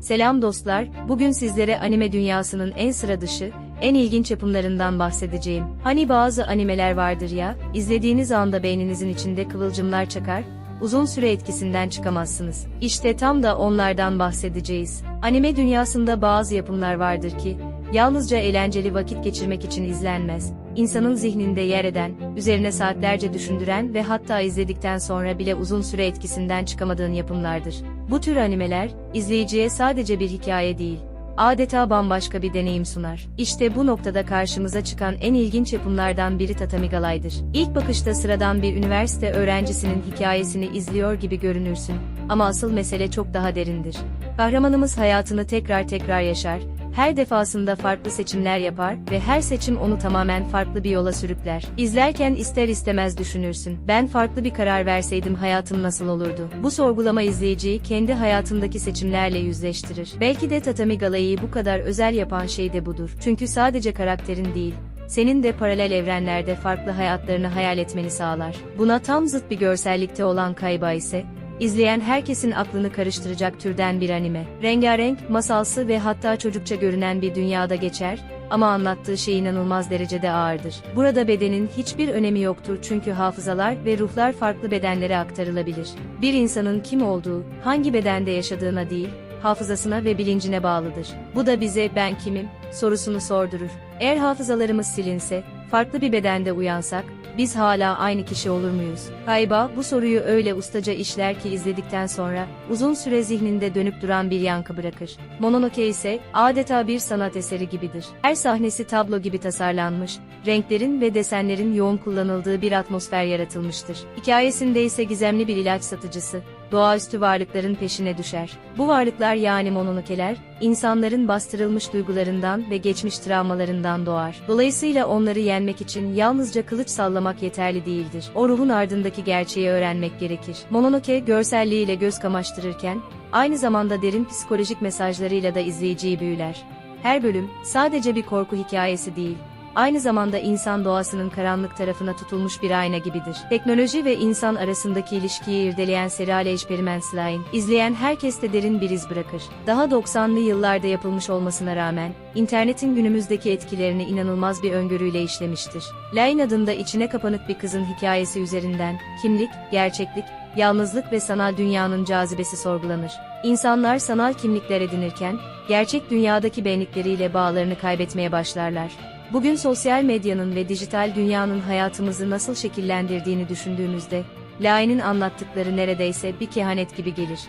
Selam dostlar, bugün sizlere anime dünyasının en sıra dışı, en ilginç yapımlarından bahsedeceğim. Hani bazı animeler vardır ya, izlediğiniz anda beyninizin içinde kıvılcımlar çakar, uzun süre etkisinden çıkamazsınız. İşte tam da onlardan bahsedeceğiz. Anime dünyasında bazı yapımlar vardır ki, yalnızca eğlenceli vakit geçirmek için izlenmez. İnsanın zihninde yer eden, üzerine saatlerce düşündüren ve hatta izledikten sonra bile uzun süre etkisinden çıkamadığın yapımlardır. Bu tür animeler, izleyiciye sadece bir hikaye değil, adeta bambaşka bir deneyim sunar. İşte bu noktada karşımıza çıkan en ilginç yapımlardan biri Tatami Galay'dır. İlk bakışta sıradan bir üniversite öğrencisinin hikayesini izliyor gibi görünürsün. Ama asıl mesele çok daha derindir. Kahramanımız hayatını tekrar tekrar yaşar, her defasında farklı seçimler yapar ve her seçim onu tamamen farklı bir yola sürükler. İzlerken ister istemez düşünürsün. Ben farklı bir karar verseydim hayatım nasıl olurdu? Bu sorgulama izleyiciyi kendi hayatındaki seçimlerle yüzleştirir. Belki de Tatami Galay'ı bu kadar özel yapan şey de budur. Çünkü sadece karakterin değil, senin de paralel evrenlerde farklı hayatlarını hayal etmeni sağlar. Buna tam zıt bir görsellikte olan Kayba ise, İzleyen herkesin aklını karıştıracak türden bir anime. Rengarenk, masalsı ve hatta çocukça görünen bir dünyada geçer ama anlattığı şey inanılmaz derecede ağırdır. Burada bedenin hiçbir önemi yoktur çünkü hafızalar ve ruhlar farklı bedenlere aktarılabilir. Bir insanın kim olduğu, hangi bedende yaşadığına değil, hafızasına ve bilincine bağlıdır. Bu da bize ben kimim sorusunu sordurur. Eğer hafızalarımız silinse, farklı bir bedende uyansak, biz hala aynı kişi olur muyuz? Kayba bu soruyu öyle ustaca işler ki izledikten sonra uzun süre zihninde dönüp duran bir yankı bırakır. Mononoke ise adeta bir sanat eseri gibidir. Her sahnesi tablo gibi tasarlanmış, renklerin ve desenlerin yoğun kullanıldığı bir atmosfer yaratılmıştır. Hikayesinde ise gizemli bir ilaç satıcısı, doğaüstü varlıkların peşine düşer. Bu varlıklar yani mononokeler, insanların bastırılmış duygularından ve geçmiş travmalarından doğar. Dolayısıyla onları yenmek için yalnızca kılıç sallamak yeterli değildir. O ruhun ardındaki gerçeği öğrenmek gerekir. Mononoke görselliğiyle göz kamaştırırken, aynı zamanda derin psikolojik mesajlarıyla da izleyiciyi büyüler. Her bölüm, sadece bir korku hikayesi değil, aynı zamanda insan doğasının karanlık tarafına tutulmuş bir ayna gibidir. Teknoloji ve insan arasındaki ilişkiyi irdeleyen serial Experiments Line, izleyen herkeste derin bir iz bırakır. Daha 90'lı yıllarda yapılmış olmasına rağmen, internetin günümüzdeki etkilerini inanılmaz bir öngörüyle işlemiştir. Line adında içine kapanık bir kızın hikayesi üzerinden, kimlik, gerçeklik, yalnızlık ve sanal dünyanın cazibesi sorgulanır. İnsanlar sanal kimlikler edinirken, gerçek dünyadaki benlikleriyle bağlarını kaybetmeye başlarlar. Bugün sosyal medyanın ve dijital dünyanın hayatımızı nasıl şekillendirdiğini düşündüğümüzde, Lai'nin anlattıkları neredeyse bir kehanet gibi gelir.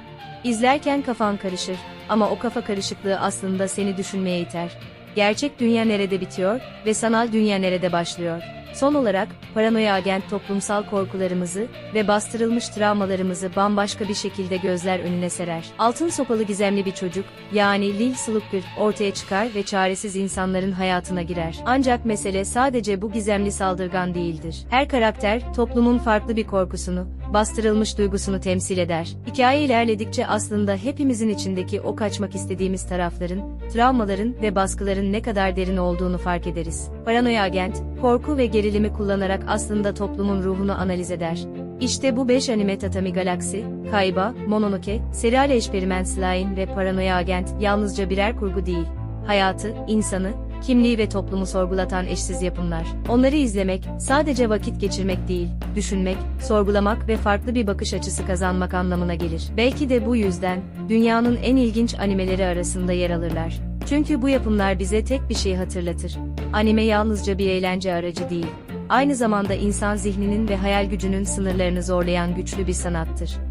İzlerken kafan karışır ama o kafa karışıklığı aslında seni düşünmeye iter. Gerçek dünya nerede bitiyor ve sanal dünya nerede başlıyor? Son olarak, paranoya agent toplumsal korkularımızı ve bastırılmış travmalarımızı bambaşka bir şekilde gözler önüne serer. Altın sopalı gizemli bir çocuk, yani Lil Slugger, ortaya çıkar ve çaresiz insanların hayatına girer. Ancak mesele sadece bu gizemli saldırgan değildir. Her karakter, toplumun farklı bir korkusunu, bastırılmış duygusunu temsil eder. Hikaye ilerledikçe aslında hepimizin içindeki o kaçmak istediğimiz tarafların, travmaların ve baskıların ne kadar derin olduğunu fark ederiz. Paranoya agent, korku ve gerilimi kullanarak aslında toplumun ruhunu analiz eder. İşte bu 5 anime Tatami Galaxy, Kaiba, Mononoke, Serial Experiments Line ve Paranoia Agent yalnızca birer kurgu değil. Hayatı, insanı, kimliği ve toplumu sorgulatan eşsiz yapımlar. Onları izlemek, sadece vakit geçirmek değil, düşünmek, sorgulamak ve farklı bir bakış açısı kazanmak anlamına gelir. Belki de bu yüzden, dünyanın en ilginç animeleri arasında yer alırlar. Çünkü bu yapımlar bize tek bir şey hatırlatır. Anime yalnızca bir eğlence aracı değil. Aynı zamanda insan zihninin ve hayal gücünün sınırlarını zorlayan güçlü bir sanattır.